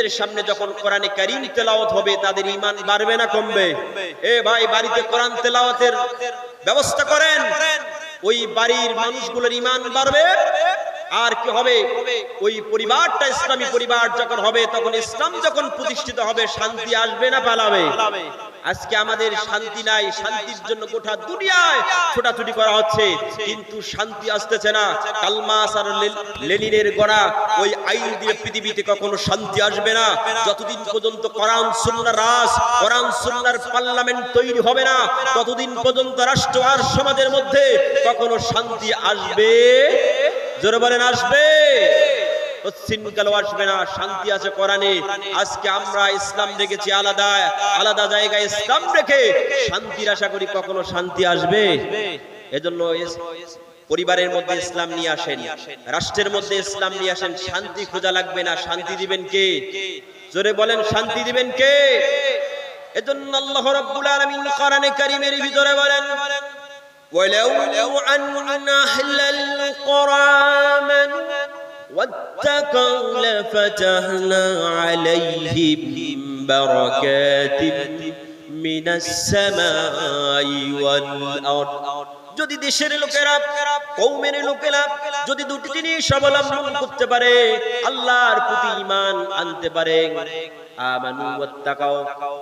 মুমিনদের সামনে যখন কোরআনে কারিম তেলাওয়াত হবে, তাদের ঈমান বাড়বে না কমবে? এ ভাই, বাড়িতে কোরআন তেলাওয়াতের ব্যবস্থা করেন। ওই বাড়ির মানুষগুলোর ঈমান বাড়বে? আর কি হবে? ওই পরিবারটা ইসলামী পরিবার যখন হবে, তখন ইসলাম যখন প্রতিষ্ঠিত হবে, শান্তি আসবে না পালাবে? আজকে আমাদের শান্তি নাই, শান্তির জন্য গোটা দুনিয়ায় ছোটাছুটি করা হচ্ছে, কিন্তু শান্তি আসতেছে না। কালমাস আর লেনিনের গড়া ওই আইন দিয়ে পৃথিবীতে কখনো শান্তি আসবে না। যতদিন পর্যন্ত কোরআন, সুন্নাহ রাস, কোরআন, সুন্নাহর পার্লামেন্ট তৈরি হবে না, ততদিন পর্যন্ত রাষ্ট্র আর সমাজের মধ্যে কখনো শান্তি আসবে জোরে বলেন, আসবে। শান্তি আছে কোরআনে। আজকে আমরা ইসলাম রেখেছি আলাদা আলাদা জায়গায় ইসলাম রেখে শান্তির আশা করি কখনো শান্তি আসবে। এজন্য পরিবারের মধ্যে ইসলাম নিয়ে আসেন, রাষ্ট্রের মধ্যে ইসলাম নিয়ে আসেন, শান্তি খোঁজা লাগবে না, শান্তি দিবেন কে? জোরে বলেন, শান্তি দিবেন কে? এজন্য আল্লাহ রাব্বুল আলামিন কোরআনে কারীমের ভিতরে বলেন ولو أن أهل القرى آمنوا واتقوا لفتحنا عليهم بركات من السماء والأرض যদি দেশের লোকেরা কৌমের লোকেরা যদি দুটি জিনিস অবলম্বন করতে পারে আল্লাহর প্রতি ঈমান আনতে পারে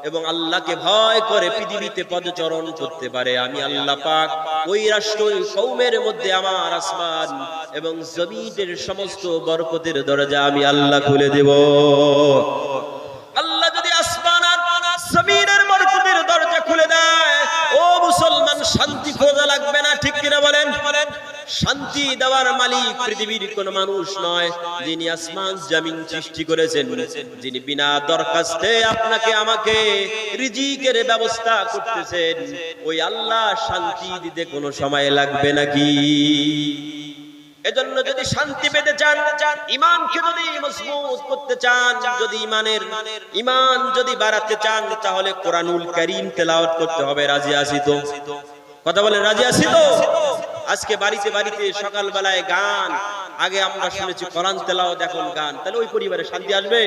এবং আল্লাহকে ভয় করে পৃথিবীতে পদচরণ করতে পারে। আমি আল্লাহ পাক ওই রাষ্ট্র কৌমের মধ্যে আমার আসমান এবং জমিনের সমস্ত বরকতের দরজা আমি আল্লাহ খুলে দেব। আল্লাহ যদি আসমান আর দরজা খুলে দেয়, ও মুসলমান, শান্তি খোঁজা লাগবে না শান্তি দেওয়ার মালিক পৃথিবীর কোন মানুষ নয়, যিনি আসমান, জমিন সৃষ্টি করেছেন, যিনি বিনা দরখাস্তে আপনাকে, আমাকে রিজিকের ব্যবস্থা করতেছেন। ওই আল্লাহ শান্তি দিতে কোনো সময় লাগবে নাকি? এজন্য যদি শান্তি পেতে চান, ইমানকে যদি মজবুত করতে চান, যদি ইমানের, ইমান যদি বাড়াতে চান, তাহলে কোরআনুল করিম তেলাওয়াত করতে হবে। রাজি আছি তো? কথা বলেন, রাজি আছি তো? আজকে বাড়িতে বাড়িতে সকাল বেলায় গান। আগে আমরা শুনেছি কোরআন তেলাও এখন গান। তাহলে ওই পরিবারে শান্তি আসবে?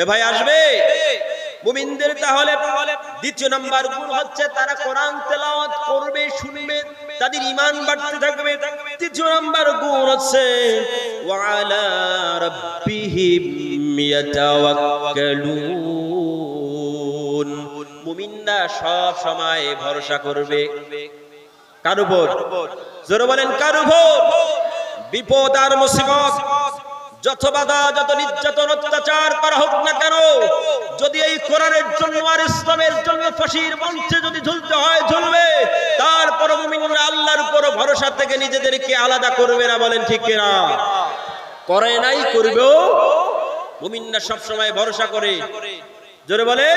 এ ভাই আসবে? মুমিনদের তাহলে দ্বিতীয় নাম্বার গুণ হচ্ছে তারা কোরআন তেলাওয়াত করবে শুনবে তাদের ঈমান বাড়তে থাকবে। তৃতীয় নাম্বার গুণ হচ্ছে ওয়ালা রাব্বিহিম ইয়াতাওয়াক্কালুন। মুমিনরা সব সময় ভরসা করবে। কার উপর? জোরে বলেন, কার উপর বিপদ আর মুসিবত। যত বাধা, যত নির্যাতন, অত্যাচার করা হোক না কেন, যদি এই কোরআনের জন্য আর ইসলামের জন্য ফাঁসির মঞ্চে যদি ঝুলতে হয়, ঝুলবে। তারপর মুমিনরা আল্লাহর উপর ভরসা থেকে নিজেদেরকে আলাদা করবে না বলেন ঠিক কিনা? করে নাই, করবেও। মুমিনরা সব সময় ভরসা করে। জোরে বলে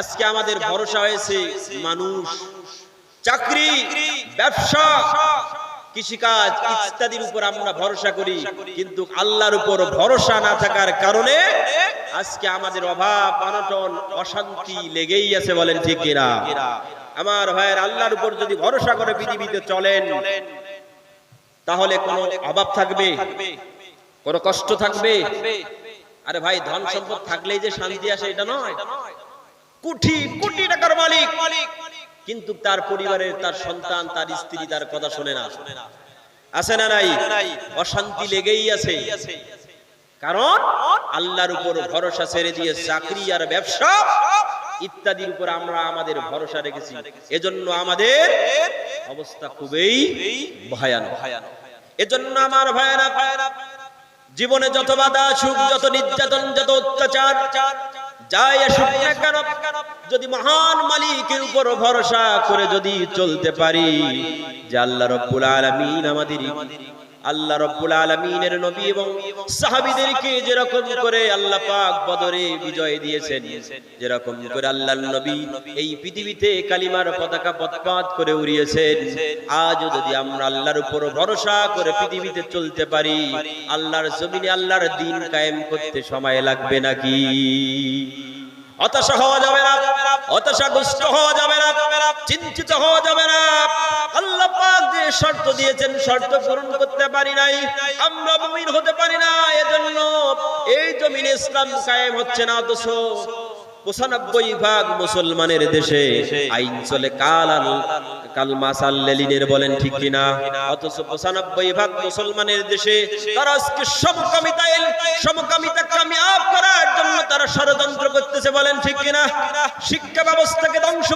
আজকে আমাদের ভরসা হয়েছে মানুষ। চাকরি, ব্যবসা, কৃষিকাজ ইত্যাদির উপর আমরা ভরসা করি। কিন্তু আল্লাহর উপর ভরসা না থাকার কারণে আজকে আমাদের অভাব, অনটন, অশান্তি লেগেই আছে বলেন ঠিক কিনা? আমার ভাইয়ের আল্লাহর উপর যদি ভরসা করে পৃথিবীতে চলেন, তাহলে কোনো অভাব থাকবে, কোনো কষ্ট থাকবে। আরে ভাই, ধন সম্পদ থাকলেই যে শান্তি আসে, এটা নয়। কোটি কোটি টাকার মালিক। কিন্তু তার পরিবারের তার সন্তান, তার স্ত্রী তার কথা শোনে না। আছে না নাই? অশান্তি লেগেই আছে। কারণ আল্লাহর উপর ভরসা ছেড়ে দিয়ে চাকরি আর ব্যবসা ইত্যাদির উপর আমরা আমাদের ভরসা রেখেছি। এজন্য আমাদের অবস্থা খুবই ভয়ানক। এজন্য আমার ভাইয়েরা, জীবনে যত বাধা সুখ যত নির্যাতন, যত অত্যাচার যাই যদি মহান মালিকের উপর ভরসা করে যদি চলতে পারি, যে আল্লাহ রব্বুল আলামিন আমাদের আল্লাহ রব্বুল আলামিনের নবী এবং সাহাবীদেরকে যেরকম করে আল্লাহ পাক বদরে বিজয় দিয়েছেন, যেরকম করে আল্লাহর নবী এই পৃথিবীতে কালিমার পতাকা পথপাত করে উড়িয়েছেন। আজও যদি আমরা আল্লাহর উপর ভরসা করে পৃথিবীতে চলতে পারি, আল্লাহর জমিনে আল্লাহর দিন কায়েম করতে সময় লাগবে নাকি? হতাশা হওয়া যাবে না, হতাশাগ্রস্ত হওয়া যাবে না, চিন্তিত হওয়া যাবে না আল্লাহ শর্ত দিয়েছেন, শর্ত পূরণ করতে পারি নাই। আমরা মুমিন হতে পারি না, এজন্য এই জমিনে ইসলাম কায়েম হচ্ছে না, অথচ পঁচানব্বই ভাগ মুসলমানের দেশে আইন চলে। লেলিনের বলেন ঠিক কিনা? অথচ পঁচানব্বই ভাগ মুসলমানের দেশে তারা আজকে সমকামিতা সমকামিতা কামিয়াব করার জন্য তারা ষড়যন্ত্র করতেছে বলেন ঠিক কিনা? শিক্ষা ব্যবস্থাকে ধ্বংস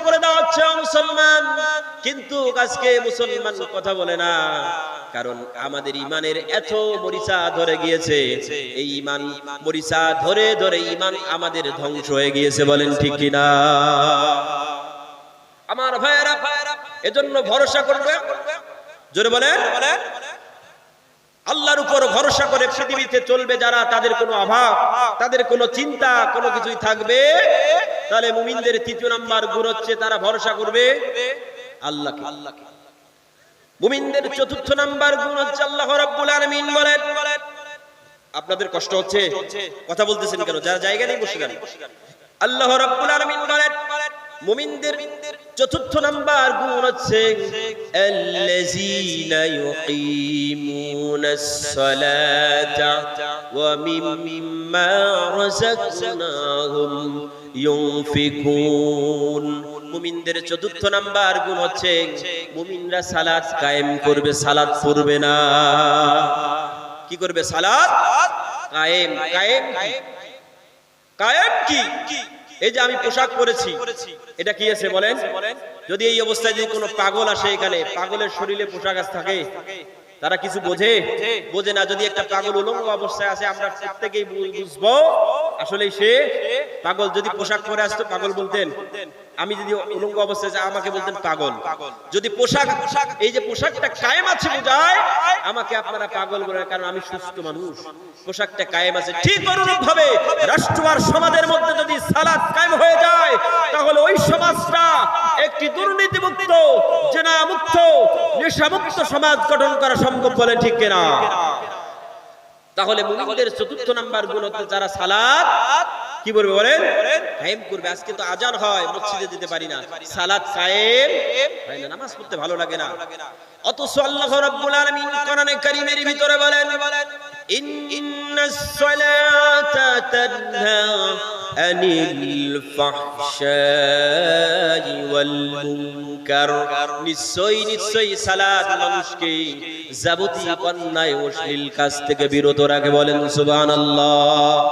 কিন্তু আজকে মুসলমান কথা বলে না। কারণ আমাদের ইমানের এত মরিচা ধরে গিয়েছে। এই ইমান মরিচা ধরে ধরে ইমান আমাদের ধ্বংস হয়ে গিয়েছে বলেন ঠিক কিনা? আমার ভাইয়েরা, এজন্য ভরসা করবে। জোরে বলেন। আল্লাহর উপর ভরসা করে পৃথিবীতে চলবে যারা, তাদের কোনো অভাব, তাদের কোনো চিন্তা, কোনো কিছুই থাকবে। তাহলে মুমিনদের তৃতীয় নাম্বার গুণ হচ্ছে তারা ভরসা করবে। আল্লাহকে। আল্লাহকে মুমিনদের চতুর্থ নাম্বার গুণ হচ্ছে আল্লাহ রাব্বুল আলামিন বলেন। আপনাদের কষ্ট হচ্ছে? কথা বলতেছেন কেন? যারা জায়গা নেই বসে গেল আল্লাহ রাব্বুল আলামিন বলেন, মুমিনদের চতুর্থ নাম্বার গুণ হচ্ছে আল্লাযীনা ওয়া মিম্মা রাযাকনাহুম ইউনফিকুন। মুমিনদের চতুর্থ নাম্বার গুণ হচ্ছে মুমিনরা সালাত কায়েম করবে, সালাত পড়বে না। কি করবে সালাত? কায়েম কায়েম কায়েম কি? এই যে আমি পোশাক পরেছি, এটা কি আছে বলেন? যদি এই অবস্থায় যদি কোনো পাগল আসে এখানে, পাগলের শরীরে পোশাক আজ থাকে তারা কিছু বোঝে? বোঝে। না যদি একটা পাগল উলঙ্গ অবস্থায় আছে আমরা প্রত্যেকেই বুঝব। আসলে সে পাগল যদি পোশাক পরে আসতো পাগল বলতেন আমি যদি উলঙ্গ অবস্থায় যাই, আমাকে বলতেন পাগল। যদি পোশাক এই যে পোশাকটা কায়েম আছে বোঝায় আমাকে আপনারা পাগল বলে কারণ আমি সুস্থ মানুষ। পোশাকটা কায়েম আছে। ঠিক অনুরূপ ভাবে রাষ্ট্র আর সমাজের মধ্যে যদি সালাদ কায়েম হয়ে যায় তাহলে ওই সমাজটা একটি দুর্নীতি মুক্ত জেনা মুক্ত নেশা সমাজ গঠন করা সম্ভব বলে ঠিক কিনা? তাহলে মুমিনদের চতুর্থ নাম্বার গুণ হচ্ছে যারা সালাত, কি বলবে বলেন? কায়েম করবে। আজকে তো আজান হয়, মসজিদে যেতে পারি না। সালাত কায়েম হয় না, নামাজ পড়তে ভালো লাগে না। অথচ আল্লাহ রাব্বুল আলামিন কোরআনে কারীমের ভিতরে বলেন, ইন্নাস সালাতা তানহা আনিল الفحشاء والمنكر. নিশ্চয়ই নিশ্চয়ই সালাত মানুষকে যাবতীয় অন্যায় অশ্লীল কাজ থেকে বিরত রাখে বলেন সুবহানাল্লাহ।